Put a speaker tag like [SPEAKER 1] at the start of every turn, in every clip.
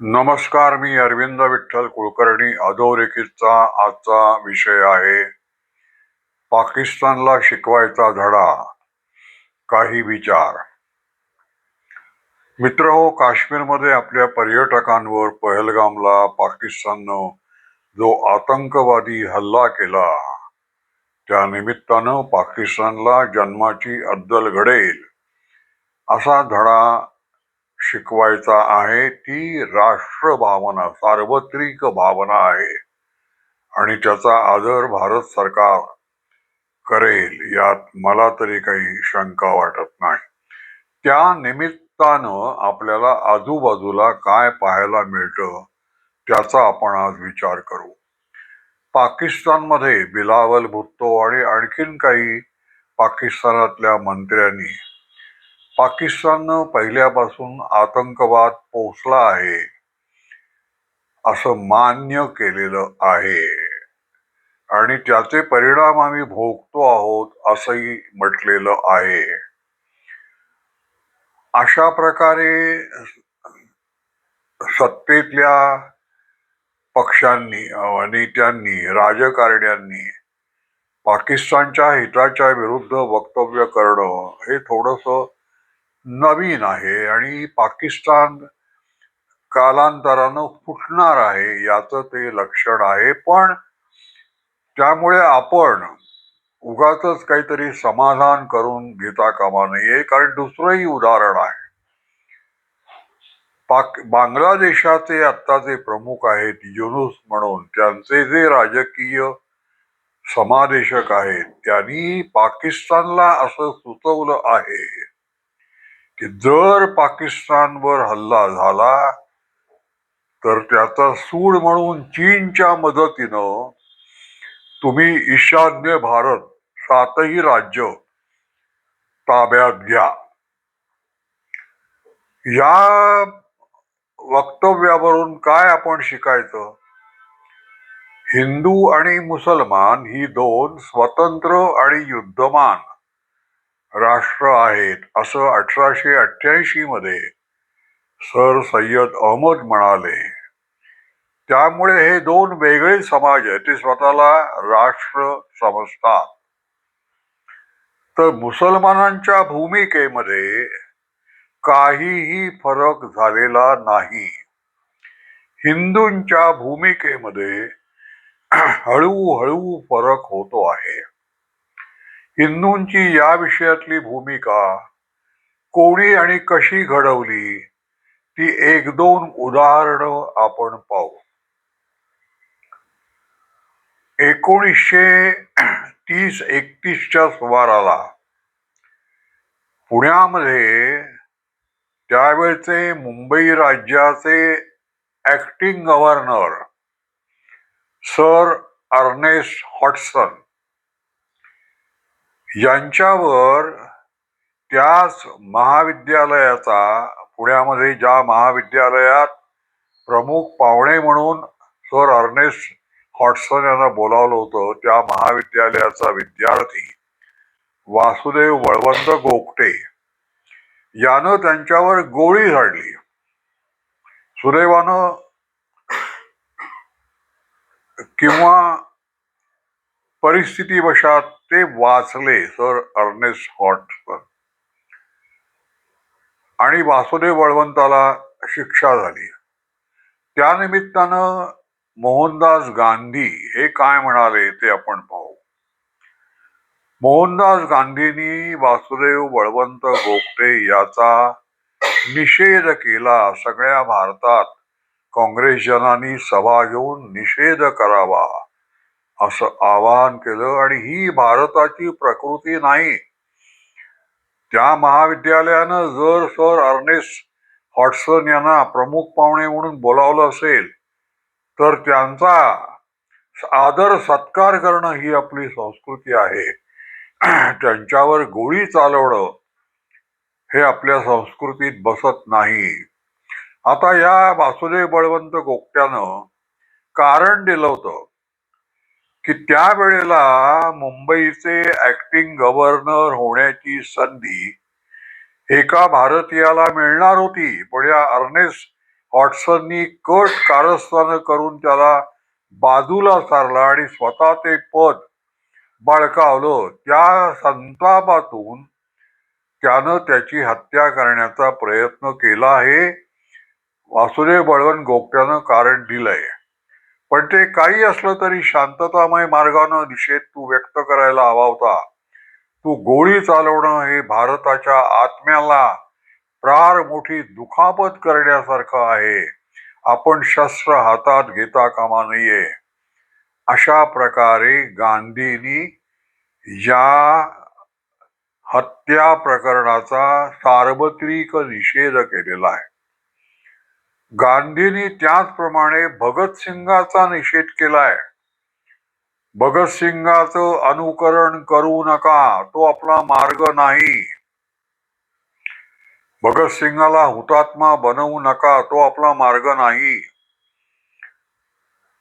[SPEAKER 1] नमस्कार मी अरविंद विठ्ठल कुलकर्णी. अधोरेखितचा आजचा विषय आहे पाकिस्तानला शिकवायचा धडा काही विचार. मित्र हो काश्मीरमध्ये आपल्या पर्यटकांवर पहलगामला पाकिस्ताननं जो आतंकवादी हल्ला केला त्या निमित्तानं पाकिस्तानला जन्माची अद्दल घडेल असा धडा शिकवायचा आहे ती राष्ट्रभावना सार्वत्रिक भावना आहे. आणि त्याचा आदर भारत सरकार करेल यात मला तरी काही शंका वाटत नाही. त्या निमित्तानं आपल्याला आजूबाजूला काय पाहायला मिळतं त्याचा आपण आज विचार करू. पाकिस्तानमध्ये बिलावल भुत्तो आणि आणखीन काही पाकिस्तानातल्या मंत्र्यांनी पाकिस्ताननं पहिल्यापासून आतंकवाद पोचला आहे असं मान्य केलेलं आहे. आणि त्याचे परिणाम आम्ही भोगतो आहोत असंही म्हटलेलं आहे. अशा प्रकारे सत्तेतल्या पक्षांनी नेत्यांनी राजकारण्यांनी पाकिस्तानच्या हिताच्या विरुद्ध वक्तव्य करणं हे थोडंसं नवीन आहे आणि पाकिस्तान कालांतरानं फुटणार आहे याचं ते लक्षण आहे. पण त्यामुळे आपण उगाच काहीतरी समाधान करून घेता कामा नये कारण दुसरंही उदाहरण आहे. पाक बांगलादेशाचे आत्ताचे प्रमुख आहेत युनुस म्हणून त्यांचे जे राजकीय समादेशक आहेत त्यांनी पाकिस्तानला असं सुचवलं आहे. की जर पाकिस्तानवर हल्ला झाला तर त्याचा सूड म्हणून चीनच्या मदतीनं तुम्ही ईशान्य भारत सातही राज्य ताब्यात घ्या. या वक्तव्यावरून काय आपण शिकायचं? हिंदू आणि मुसलमान ही दोन स्वतंत्र आणि युद्धमान. राष्ट्र आहेत. असं अठराशे अठ्ठ्याऐंशी मध्ये सर सय्यद अहमद म्हणाले. त्यामुळे हे दोन वेगळे समाज आहेत ते स्वतःला राष्ट्र समजतात. तर मुसलमानांच्या भूमिकेमध्ये काहीही फरक झालेला नाही. हिंदूंच्या भूमिकेमध्ये हळूहळू फरक होतो आहे. हिंदूंची या विषयातली भूमिका कोणी आणि कशी घडवली ती एक दोन उदाहरणं आपण पाहू. एकोणीसशे तीस एकतीसच्या सुमाराला पुण्यामध्ये त्यावेळचे मुंबई राज्याचे acting governor sir Ernest Hotson यांच्यावर त्याच महाविद्यालयाचा पुण्यामध्ये ज्या महाविद्यालयात प्रमुख पाहुणे म्हणून सर अर्नेस्ट हॉटसन यांना बोलावलं होतं त्या महाविद्यालयाचा विद्यार्थी वासुदेव बळवंत गोगटे यानं त्यांच्यावर गोळी झाडली. सुदैवानं किंवा परिस्थितीवशात ते वाचले सर अर्नेस्ट हॉटसन आणि वासुदेव बळवंताला शिक्षा झाली. त्यानिमित्तानं मोहनदास गांधी हे काय म्हणाले ते आपण पाहू. मोहनदास गांधींनी वासुदेव बळवंत गोगटे याचा निषेध केला. सगळ्या भारतात काँग्रेसजनांनी सभा घेऊन निषेध करावा. असं आवाहन केलं आणि ही भारताची प्रकृती नाही. त्या महाविद्यालयानं जर सर अर्नेस्ट हॉटसन यांना प्रमुख पाहुणे म्हणून बोलावलं असेल तर त्यांचा आदर सत्कार करणं ही आपली संस्कृती आहे. त्यांच्यावर गोळी चालवणं हे आपल्या संस्कृतीत बसत नाही. आता या वासुदेव बळवंत गोपट्यानं कारण दिलं होतं. की त्यावेळेला मुंबईचे ऍक्टिंग गव्हर्नर होण्याची संधी एका भारतीयाला मिळणार होती. पण या अर्नेस्ट हॉटसननी कट कारस्थान करून त्याला बाजूला सारला आणि स्वतः ते पद बळकावलं. त्या संतापातून त्यानं त्याची हत्या करण्याचा प्रयत्न केला आहे. वासुदेव बळवंत गोपट्यानं कारण दिलंय. पण ते काही असलं तरी शांततामय मार्गानं निषेध तू व्यक्त करायला हवा होता. तू गोळी चालवणं हे भारताच्या आत्म्याला प्रार मोठी दुखापत करण्यासारखं आहे. आपण शस्त्र हातात घेता कामा नये. अशा प्रकारे गांधींनी या हत्या प्रकरणाचा सार्वत्रिक निषेध केलेला आहे. गांधींनी त्याचप्रमाणे भगतसिंगाचा निषेध केलाय. भगतसिंगाचं अनुकरण करू नका तो आपला मार्ग नाही. भगतसिंगाला हुतात्मा बनवू नका तो आपला मार्ग नाही.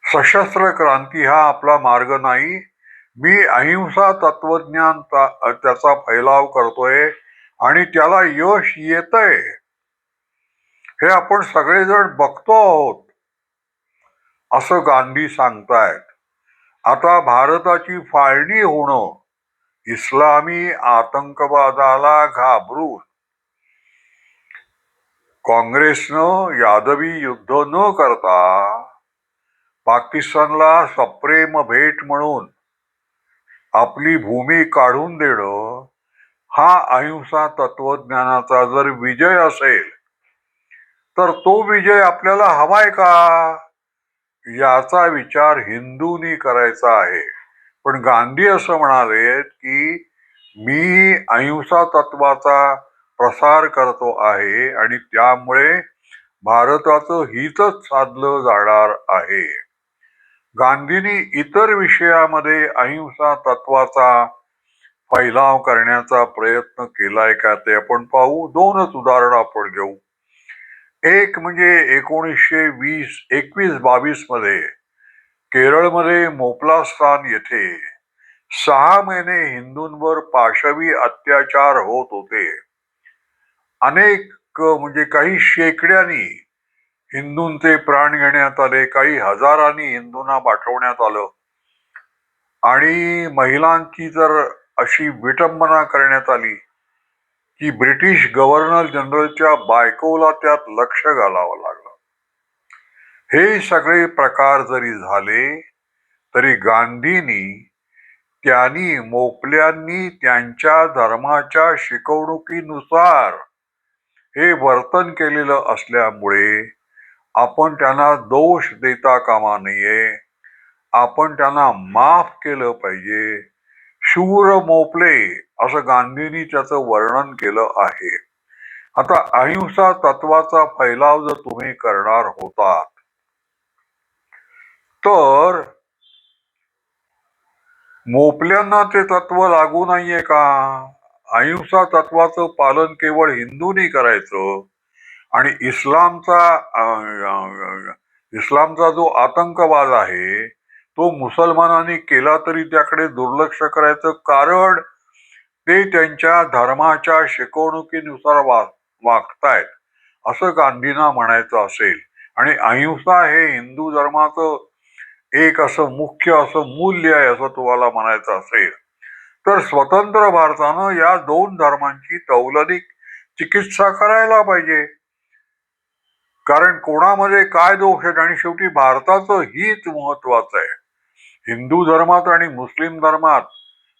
[SPEAKER 1] सशस्त्र क्रांती हा आपला मार्ग नाही. मी अहिंसा तत्वज्ञान त्याचा फैलाव करतोय आणि त्याला यश येतंय. हे आपण सगळेजण बघतो आहोत. असं गांधी सांगतायत. आता भारताची फाळणी होणं इस्लामी आतंकवादाला घाबरून. काँग्रेसनं यादवी युद्ध न करता पाकिस्तानला सप्रेम भेट म्हणून आपली भूमी काढून देणं हा अहिंसा तत्वज्ञानाचा जर विजय असेल तर तो विजय आपल्याला हवाय का? याचा विचार हिंदूंनी करायचा आहे. पण गांधी असं म्हणाले की मी अहिंसा तत्वाचा प्रसार करतो आहे आणि त्यामुळे भारताचं हितच साधलं जाणार आहे. गांधींनी इतर विषयामध्ये अहिंसा तत्वाचा फैलाव करण्याचा प्रयत्न केलाय का ते आपण पाहू. दोनच उदाहरणं आपण घेऊ. एक म्हणजे एकोणीसशे वीस एकवीस बावीसमध्ये केरळमध्ये मोपलास्थान येथे सहा महिने हिंदूंवर पाशवी अत्याचार होत होते. अनेक म्हणजे काही शेकड्यांनी हिंदूंचे प्राण घेण्यात आले काही हजारांनी हिंदूंना पाठवण्यात आलं. आणि महिलांची तर अशी विटंबना करण्यात आली. की ब्रिटिश गव्हर्नर जनरलच्या बायकोला त्यात लक्ष घालावं लागलं. हे सगळे प्रकार जरी झाले तरी गांधींनी त्यांनी मोपल्यांनी त्यांच्या धर्माच्या शिकवणुकीनुसार हे वर्तन केलेलं असल्यामुळे आपण त्यांना दोष देता कामा नये आपण त्यांना माफ केलं पाहिजे शूर मोपले असं गांधींनी त्याचं वर्णन केलं आहे. आता अहिंसा तत्वाचा फैलाव जर तुम्ही करणार होतात तर मोपल्यांना ते तत्व लागू नाहीये का? अहिंसा तत्वाचं पालन केवळ हिंदूंनी करायचं आणि इस्लामचा इस्लामचा जो आतंकवाद आहे तो मुसलमानांनी केला तरी त्याकडे दुर्लक्ष करायचं कारण ते त्यांच्या धर्माच्या शिकवणुकीनुसार वा वागतायत. असं गांधींना म्हणायचं असेल. आणि अहिंसा हे हिंदू धर्माचं एक असं मुख्य असं मूल्य आहे असं तुम्हाला म्हणायचं असेल. तर स्वतंत्र भारतानं या दोन धर्मांची तौलनिक चिकित्सा करायला पाहिजे. कारण कोणामध्ये काय दोष आहेत? आणि शेवटी भारताचं हित महत्वाचं आहे. हिंदू धर्मात आणि मुस्लिम धर्मात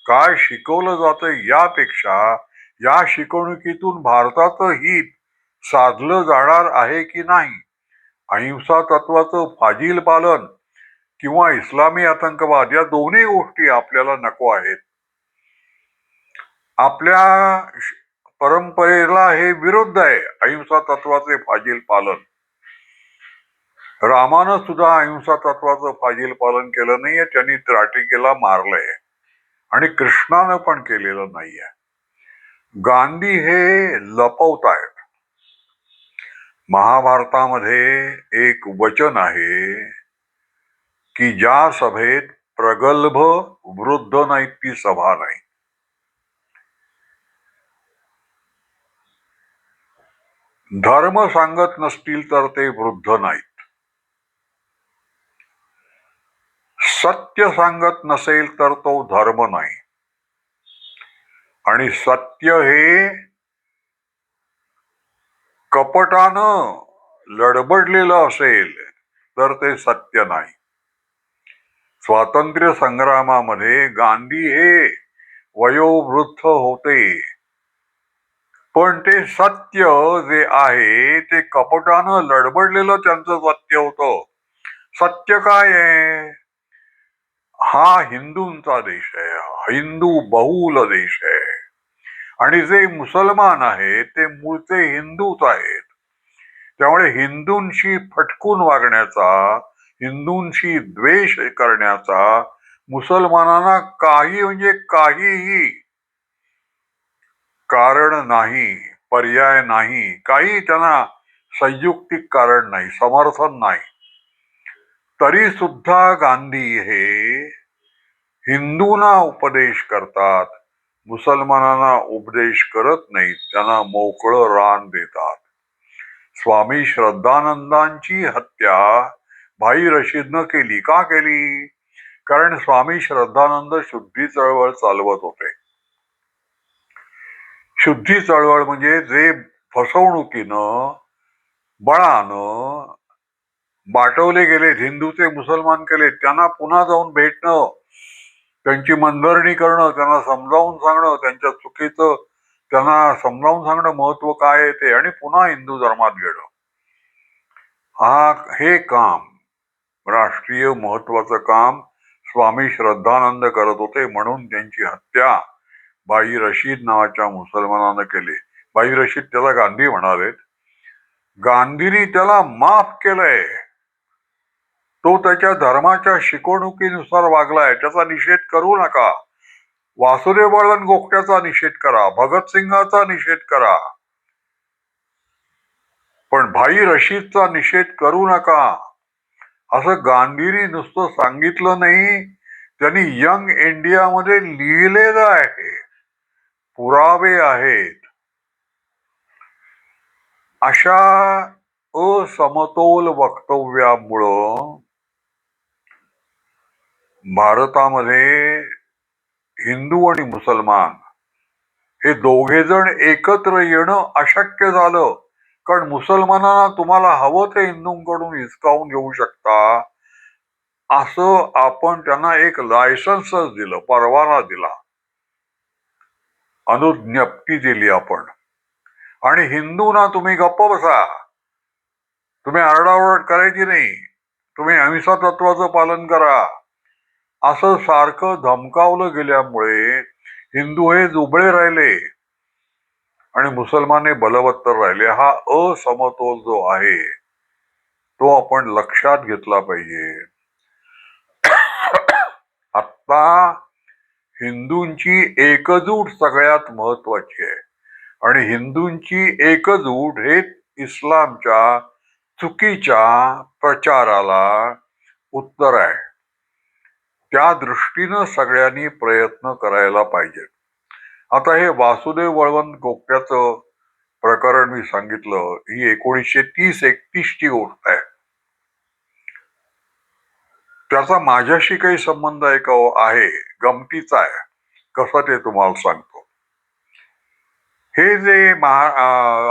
[SPEAKER 1] काय शिकवलं जातं यापेक्षा या शिकवणुकीतून भारताचं हित साधलं जाणार आहे की नाही? अहिंसा तत्वाचं फाजील पालन किंवा इस्लामी आतंकवाद या दोन्ही गोष्टी आपल्याला नको आहेत. आपल्या परंपरेला हे विरुद्ध आहे अहिंसा तत्वाचे फाजील पालन. रामानं सुद्धा अहिंसा तत्वाचं फाजील पालन केलं नाहीये त्यांनी त्राटिकेला मारलंय. आणि कृष्णानं पण केलेलं नाहीये. गांधी हे लपवत आहेत महाभारतामध्ये एक वचन आहे की ज्या सभेत प्रगल्भ वृद्ध नाहीत ती सभा नाही. धर्म सांगत नसतील तर ते वृद्ध नाहीत. सत्य सांगत नसेल तर तो धर्म नाही. आणि सत्य हे कपटानं लडबडलेलं असेल तर ते सत्य नाही. स्वातंत्र्य संग्रामामध्ये गांधी हे वयोवृद्ध होते. पण ते सत्य जे आहे ते कपटानं लडबडलेलं त्यांचं सत्य होतं. सत्य काय आहे? हा हिंदूंचा देश आहे हिंदू बहुल देश आहे. आणि जे मुसलमान आहेत ते मूळचे हिंदूच आहेत. त्यामुळे हिंदूंशी फटकून वागण्याचा हिंदूंशी द्वेष करण्याचा मुसलमानांना काही म्हणजे काहीही कारण नाही पर्याय नाही काही त्यांना संयुक्तिक कारण नाही समर्थन नाही. तरी सुद्धा गांधी हे हिंदूंना उपदेश करतात मुसलमानांना उपदेश करत नाहीत त्यांना मोकळं रान देतात. स्वामी श्रद्धानंदांची हत्या भाई रशीदनं केली का केली? कारण स्वामी श्रद्धानंद शुद्धी चळवळ चालवत होते. शुद्धी चळवळ म्हणजे जे फसवणुकीनं बळानं बाटवले गेले हिंदूचे मुसलमान केले त्यांना पुन्हा जाऊन भेटणं त्यांची मनधरणी करणं त्यांना समजावून सांगणं त्यांच्या चुकीचं त्यांना समजावून सांगणं महत्त्व काय आहे ते आणि पुन्हा हिंदू धर्मात घेणं हा हे काम राष्ट्रीय महत्वाचं काम स्वामी श्रद्धानंद करत होते म्हणून त्यांची हत्या बाई रशीद नावाच्या मुसलमानानं केली. बाई रशीद त्याला गांधी म्हणालेत. गांधींनी त्याला माफ केलंय. तो त्याच्या धर्माच्या शिकवणुकीनुसार वागलाय त्याचा निषेध करू नका. वासुदेव बळवंत गोखट्याचा निषेध करा भगतसिंगाचा निषेध करा. पण भाई रशीदचा निषेध करू नका. असं गांधीरी नुसतं सांगितलं नाही त्यांनी यंग इंडियामध्ये लिहिलेलं आहे. पुरावे आहेत. अशा असमतोल वक्तव्यामुळं भारतामध्ये हिंदू आणि मुसलमान हे दोघे जण एकत्र येणं अशक्य झालं. कारण मुसलमानांना तुम्हाला हवं ते हिंदूंकडून हिसकावून घेऊ शकता. असं आपण त्यांना एक लायसन्सच दिलं परवाना दिला. अनुज्ञप्ती दिली आपण. आणि हिंदूंना तुम्ही गप्प बसा. तुम्ही आरडाओरड करायची नाही. तुम्ही अहिंसा तत्वाचं पालन करा. असं सारखं धमकावलं गेल्यामुळे हिंदू हे जुबळे राहिले आणि मुसलमान हे बलवत्तर राहिले. हा असमतोल जो आहे तो आपण लक्षात घेतला पाहिजे. आता हिंदूंची एकजूट सगळ्यात महत्वाची आहे. आणि हिंदूंची एकजूट हे इस्लामच्या चुकीच्या प्रचाराला उत्तर आहे. त्या दृष्टीनं सगळ्यांनी प्रयत्न करायला पाहिजे. आता हे वासुदेव बळवंत गोपट्याचं प्रकरण मी सांगितलं ही एकोणीसशे तीस एकतीसची गोष्ट आहे. त्याचा माझ्याशी काही संबंध आहे का? आहे गमतीचा आहे. कसं ते तुम्हाला सांगतो. हे जे महा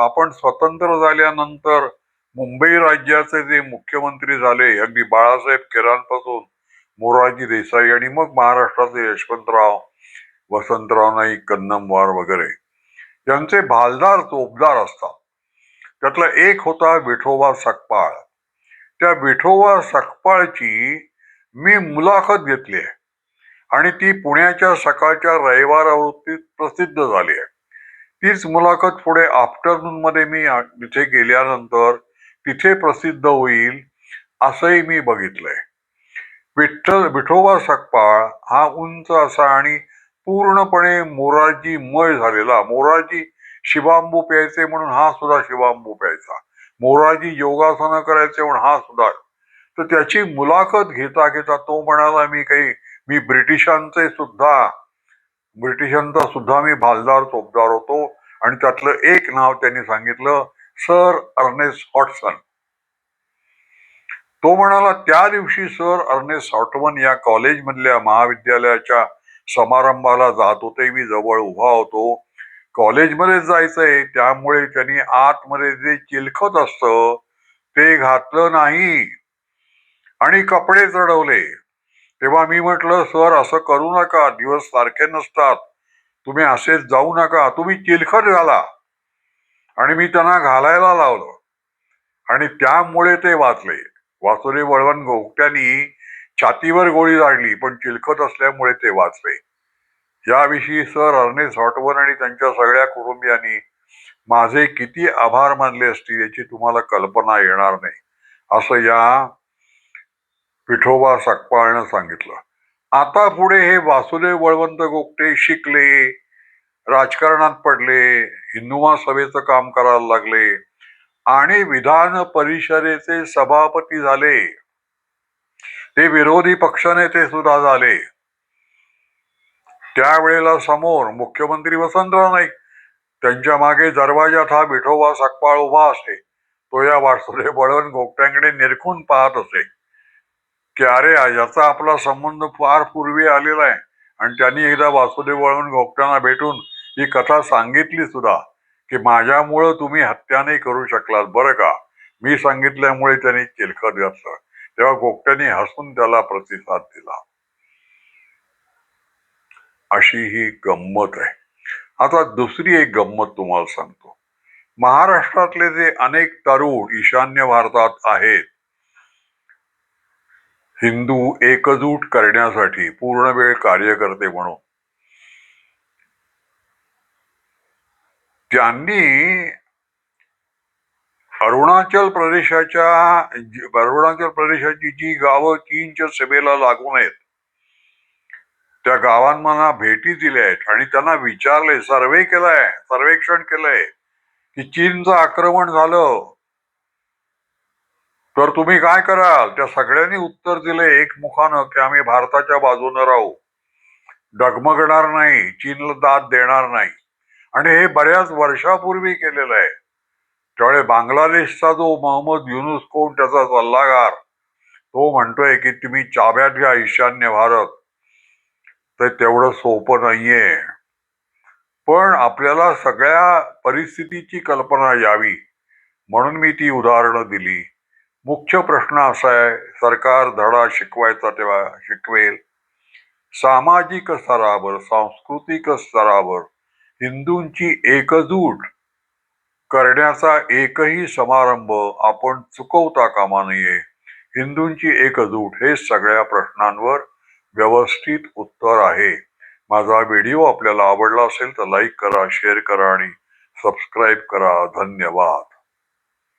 [SPEAKER 1] आपण स्वतंत्र झाल्यानंतर मुंबई राज्याचे जे मुख्यमंत्री झाले अगदी बाळासाहेब केरांपासून मोरारजी देसाई आणि मग महाराष्ट्राचे यशवंतराव वसंतराव नाईक कन्नमवार वगैरे यांचे भालदार चोपदार असतात. त्यातला एक होता विठोबा सकपाळ. त्या विठोबा सकपाळची मी मुलाखत घेतली आहे आणि ती पुण्याच्या सकाळच्या रविवार आवृत्तीत प्रसिद्ध झाली आहे. तीच मुलाखत पुढे आफ्टरनून मध्ये मी तिथे गेल्यानंतर तिथे प्रसिद्ध होईल असंही मी बघितलंय. विठ्ठल विठोबा सकपाळ हा उंच असा आणि पूर्णपणे मोरारजी मय झालेला. मोरारजी शिवांबू प्यायचे म्हणून हा सुद्धा शिवांबू प्यायचा. मोरारजी योगासनं करायचे म्हणून हा सुद्धा. तर त्याची मुलाखत घेता घेता तो म्हणाला मी काही मी ब्रिटिशांचे सुद्धा ब्रिटिशांचा सुद्धा मी भालदार चोपदार होतो. आणि त्यातलं एक नाव त्यांनी सांगितलं सर अर्नेस्ट हॉटसन. तो म्हणाला त्या दिवशी सर अर्ने सॉटवन या कॉलेजमधल्या महाविद्यालयाच्या समारंभाला जात होते. मी जवळ उभा होतो. कॉलेजमध्ये जायचंय. त्यामुळे त्यांनी आतमध्ये जे चिलखत असतं ते घातलं नाही आणि कपडे चढवले. तेव्हा मी म्हटलं सर असं करू नका. दिवस सारखे नसतात. तुम्ही असेच जाऊ नका. तुम्ही चिलखत घाला. आणि मी त्यांना घालायला लावलं. आणि त्यामुळे ते वाचले. वासुदेव बळवंत गोगट्यांनी छातीवर गोळी झाडली पण चिलखत असल्यामुळे ते वाचले. याविषयी सर अर्नेस हॉटवन आणि त्यांच्या सगळ्या कुटुंबियांनी माझे किती आभार मानले असतील याची तुम्हाला कल्पना येणार नाही असं या विठोबा सकपाळनं सांगितलं. आता पुढे हे वासुदेव बळवंत गोगटे शिकले राजकारणात पडले हिंदुमा सभेचं काम करायला लागले आणि विधान परिषदेचे सभापती झाले. ते विरोधी पक्षनेते सुद्धा झाले. त्यावेळेला समोर मुख्यमंत्री वसंतराव नाईक त्यांच्या मागे दरवाजात हा विठोबा सकपाळ उभा असे तो या वासुदेव बळवंत गोपट्यांकडे निरखून पाहत असे की अरे याचा आपला संबंध फार पूर्वी आलेला आहे. आणि त्यांनी एकदा वासुदेव बळवंत गोपट्यांना भेटून ही कथा सांगितली सुद्धा. की माझ्यामुळं तुम्ही हत्या नाही करू शकलात बरं का? मी सांगितल्यामुळे त्यांनी चिलखत घातलं. तेव्हा गोपट्याने हसून त्याला प्रतिसाद दिला. अशी ही गंमत आहे. आता दुसरी एक गंमत तुम्हाला सांगतो. महाराष्ट्रातले जे अनेक तरुण ईशान्य भारतात आहेत हिंदू एकजूट करण्यासाठी पूर्ण वेळ कार्यकर्ते म्हणून त्यांनी अरुणाचल प्रदेशाच्या अरुणाचल प्रदेशाची जी गावं चीनच्या सीमेला लागून आहेत त्या गावांना भेटी दिल्या आहेत आणि त्यांना विचारले सर्वे केलाय सर्वेक्षण केलंय की चीनचं आक्रमण झालं. तर तुम्ही काय कराल? त्या सगळ्यांनी उत्तर दिले एकमुखानं की आम्ही भारताच्या बाजूने राहू. डगमगणार नाही चीनला दाद देणार नाही. आणि हे बऱ्याच वर्षापूर्वी केलेलं आहे. त्यामुळे बांगलादेशचा जो मोहम्मद युनुस कोण त्याचा सल्लागार तो म्हणतोय की तुम्ही चाब्यात घ्या ईशान्य भारत. तर तेवढं सोपं नाहीये. पण आपल्याला सगळ्या परिस्थितीची कल्पना यावी. म्हणून मी ती उदाहरणं दिली. मुख्य प्रश्न असा आहे सरकार धडा शिकवायचा तेव्हा शिकवेल. सामाजिक स्तरावर सांस्कृतिक स्तरावर हिंदूंची एकजूट करण्याचा एकही समारंभ आपण चुकवता कामा नये. हिंदूंची एकजूट हे सगळ्या प्रश्नांवर व्यवस्थित उत्तर आहे. माझा व्हिडिओ आपल्याला आवडला असेल तर लाईक करा शेअर करा आणि सबस्क्राईब करा. धन्यवाद.